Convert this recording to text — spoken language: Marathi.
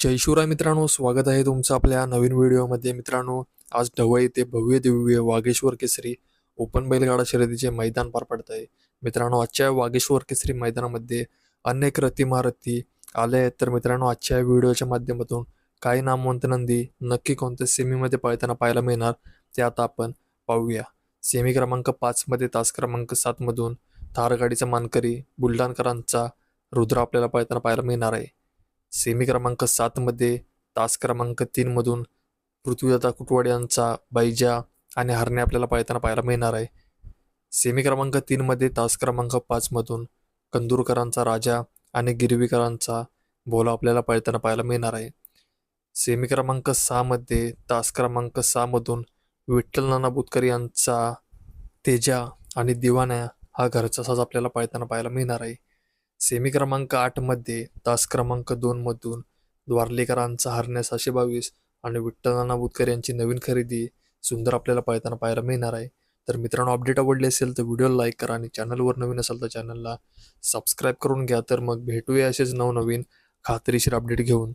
जय शिवराय मित्रांनो स्वागत आहे तुमचं आपल्या नवीन व्हिडिओमध्ये. मित्रांनो आज ढवळ येथे भव्य दिव्य वागेश्वर केसरी ओपन बैलगाडा शर्यतीचे मैदान पार पडत आहे मित्रांनो आजच्या वागेश्वर केसरी मैदानामध्ये अनेक रथीमारथी आले आहेत. तर मित्रांनो आजच्या व्हिडिओच्या माध्यमातून काही नामवंत नंदी नक्की कोणत्या सेमीमध्ये पळताना पाहायला मिळणार ते आता आपण पाहूया. सेमी क्रमांक पाचमध्ये तास क्रमांक सातमधून थार गाडीचा मानकरी बुलढाणकरांचा रुद्र आपल्याला पळताना पाहायला मिळणार आहे. सेमी क्रमांक सातमध्ये तास क्रमांक तीनमधून पृथ्वीदाता कुटवाड यांचा बैजा आणि हरणे आपल्याला पाळताना पाहायला मिळणार आहे. सेमी क्रमांक तीनमध्ये तास क्रमांक पाचमधून कंदूरकरांचा राजा आणि गिरवीकरांचा भोला आपल्याला पाळताना पाहायला मिळणार आहे. सेमी क्रमांक सहामध्ये तास क्रमांक सहामधून विठ्ठल नाना बुतकर यांचा तेजा आणि दिवाण्या हा घरचा साज आपल्याला पाळताना पाहायला मिळणार आहे. सेमी क्रमांक आठमध्ये तास क्रमांक दोनमधून द्वारलेकरांचा हरण्यास सहाशे बावीस आणि विठ्ठल नाना बुतकर यांची नवीन खरेदी सुंदर आपल्याला पाहताना पाहायला मिळणार आहे. तर मित्रांनो अपडेट आवडली असेल तर व्हिडिओला लाईक करा आणि चॅनलवर नवीन असेल तर चॅनलला सबस्क्राईब करून घ्या. तर मग भेटूया असेच नवनवीन खात्रीशीर अपडेट घेऊन.